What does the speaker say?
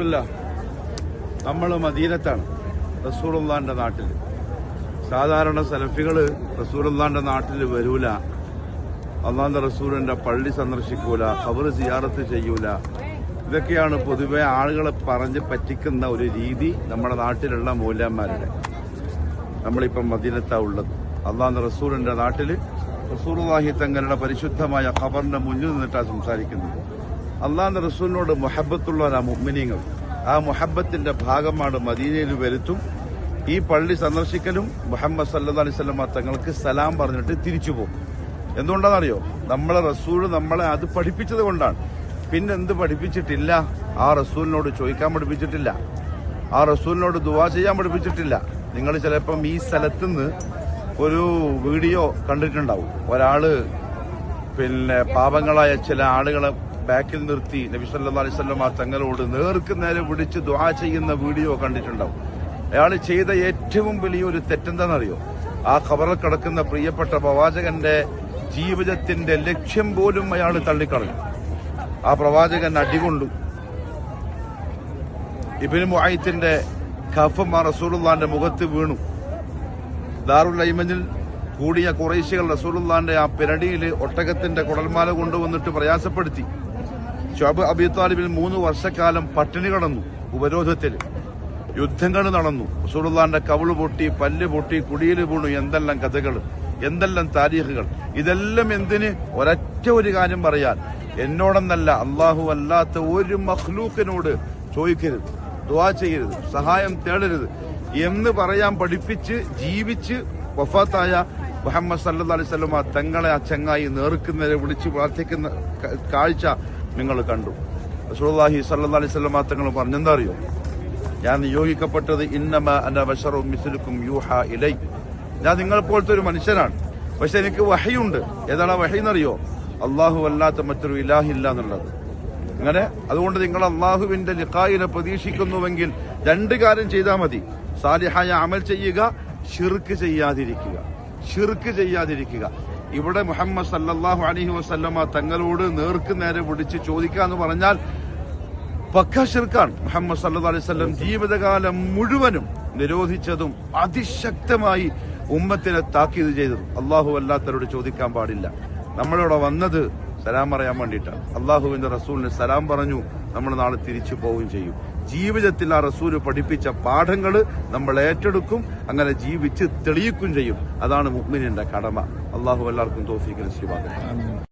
ബിസ്മില്ല നമ്മൾ മദീനത്താണ് റസൂറുല്ലാന്റെ നാട്ടിൽ. സാധാരണ സലഫികൾ റസൂറുല്ലാന്റെ നാട്ടിൽ വരൂല. അള്ളാന്റെ റസൂലിന്റെ പള്ളി സന്ദർശിക്കൂല ഖബർ സിയാറത്ത് ചെയ്യൂല. ഇതൊക്കെയാണ് പൊതുവെ ആളുകളെ പറഞ്ഞ് പറ്റിക്കുന്ന ഒരു രീതി നമ്മുടെ നാട്ടിലുള്ള മൂല്യന്മാരുടെ നമ്മളിപ്പം മദീനത്താ ഉള്ളത്. അള്ളാന്റെ റസൂലിന്റെ നാട്ടിൽ റസൂർവാഹി തങ്ങളുടെ പരിശുദ്ധമായ ഖബറിന്റെ മുന്നിൽ നിന്നിട്ടാണ് സംസാരിക്കുന്നത്. അള്ളാന്റെ റസൂലിനോട് മൊഹബത്തുള്ള ആ മുഅ്മിനീങ്ങൾ. ആ മുഹബത്തിന്റെ ഭാഗമാണ് മദീനയിൽ വരുത്തും ഈ പള്ളി സന്ദർശിക്കലും മുഹമ്മദ് സല്ലാ അലൈഹി സ്വലമ തങ്ങൾക്ക് സലാം പറഞ്ഞിട്ട് തിരിച്ചു പോകും. എന്തുകൊണ്ടാണെന്നറിയോ? നമ്മളെ റസൂൽ നമ്മളെ അത് പഠിപ്പിച്ചത് കൊണ്ടാണ്. പിന്നെ എന്ത് പഠിപ്പിച്ചിട്ടില്ല? ആ റസൂലിനോട് ചോദിക്കാൻ പഠിപ്പിച്ചിട്ടില്ല. ആ റസൂലിനോട് ദുവാ ചെയ്യാൻ പഠിപ്പിച്ചിട്ടില്ല. നിങ്ങൾ ചിലപ്പം ഈ സ്ഥലത്തുനിന്ന് ഒരു വീഡിയോ കണ്ടിട്ടുണ്ടാവും. ഒരാൾ പിന്നെ പാപങ്ങളായ ചില ആളുകളെ ബാക്കിൽ നിർത്തി നബി സല്ലാ അലൈഹി സ്വലം ആ തങ്ങളോട് നേർക്ക് നേരെ വിളിച്ച് ദുആ ചെയ്യുന്ന വീഡിയോ കണ്ടിട്ടുണ്ടാവും. അയാൾ ചെയ്ത ഏറ്റവും വലിയൊരു തെറ്റെന്താണെന്നറിയോ? ആ ഖബറിൽ കിടക്കുന്ന പ്രിയപ്പെട്ട പ്രവാചകന്റെ ജീവിതത്തിന്റെ ലക്ഷ്യം പോലും അയാൾ തള്ളിക്കളഞ്ഞു. ആ പ്രവാചകൻ അടികൊണ്ടു. ഇബിന് മുഹായിത്തിന്റെ കഫം ആ റസൂലുള്ളാന്റെ മുഖത്ത് വീണു. ദാറുൽ കൂടിയ കുറേശികൾ റസൂലുള്ളാന്റെ ആ പിരടിയിൽ ഒട്ടകത്തിന്റെ കുടൽമാല കൊണ്ടുവന്നിട്ട് പ്രയാസപ്പെടുത്തി. ഷോബ് അബി താലിബിൽ മൂന്ന് വർഷക്കാലം പട്ടിണി കടന്നു ഉപരോധത്തിൽ. യുദ്ധങ്ങൾ നടന്നു. റസൂലുള്ളാന്റെ കവിൾ പൊട്ടി പല്ല് പൊട്ടി കുടിയിൽ വീണു. എന്തെല്ലാം കഥകൾ എന്തെല്ലാം താരീഖുകൾ. ഇതെല്ലാം എന്തിന്? ഒരൊറ്റ ഒരു കാര്യം പറയാൻ. എന്നോടെന്നല്ല അള്ളാഹു അല്ലാത്ത ഒരു മഖ്ലൂക്കിനോട് ചോദിക്കരുത്. ദുവാ ചെയ്യരുത്. സഹായം തേടരുത്. എന്ന് പറയാൻ പഠിപ്പിച്ച് ജീവിച്ച് വഫാത്തായ മുഹമ്മദ് സല്ലു അലൈഹി സ്വലമ തങ്ങളെ ആ ചങ്ങായി നേർക്കുന്നവരെ വിളിച്ച് പ്രാർത്ഥിക്കുന്ന കാഴ്ച നിങ്ങൾ കണ്ടു. റസൂലുള്ളാഹി സല്ലാ അലൈഹി പറഞ്ഞെന്താ അറിയോ ഞാൻ നിയോഗിക്കപ്പെട്ടത് ഇന്നമ അന ബഷറും മിസ്ലുക്കും യൂഹ ഇലൈ. ഞാൻ നിങ്ങൾ പോലത്തെ ഒരു മനുഷ്യനാണ്. പക്ഷെ എനിക്ക് വഹയുണ്ട്. ഏതാണ് ആ വഹി എന്നറിയോ? അള്ളാഹു അല്ലാത്ത മറ്റൊരു ഇലാഹില്ല എന്നുള്ളത്. അങ്ങനെ അതുകൊണ്ട് നിങ്ങൾ അള്ളാഹുവിന്റെ ലിഖായിനെ പ്രതീക്ഷിക്കുന്നുവെങ്കിൽ രണ്ട് കാര്യം ചെയ്താൽ മതി. സാലിഹായ അമൽ ചെയ്യുക ഷിർക്ക് ചെയ്യാതിരിക്കുക. ഷിർക്ക് ചെയ്യാതിരിക്കുക. ഇവിടെ മുഹമ്മദ് സല്ലാഹു അലഹി വസല്ലമ തങ്ങളോട് നേർക്ക് നേരെ വിളിച്ച് ചോദിക്കുക എന്ന് പറഞ്ഞാൽ പക്ക ഷിർക്കാണ് മുഹമ്മദ് അലൈഹി സ്വല്ലം ജീവിതകാലം മുഴുവനും നിരോധിച്ചതും അതിശക്തമായി ഉമ്മത്തിനെ താക്കീത് ചെയ്തതും അള്ളാഹു അല്ലാത്തവരോട് ചോദിക്കാൻ പാടില്ല. നമ്മളിവിടെ വന്നത് സലാം പറയാൻ വേണ്ടിയിട്ടാണ്. അള്ളാഹുവിന്റെ റസൂലിന് സലാം പറഞ്ഞു നമ്മൾ നാളെ തിരിച്ചു പോവുകയും ചെയ്യും. ജീവിതത്തിൽ ആ റസൂൽ പഠിപ്പിച്ച പാഠങ്ങൾ നമ്മൾ ഏറ്റെടുക്കും അങ്ങനെ ജീവിച്ച് തെളിയിക്കും ചെയ്യും. അതാണ് മുഗ്മിനിന്റെ കടമ. അള്ളാഹു എല്ലാവർക്കും തോഫിക്കുന്ന നസീബാകട്ടെ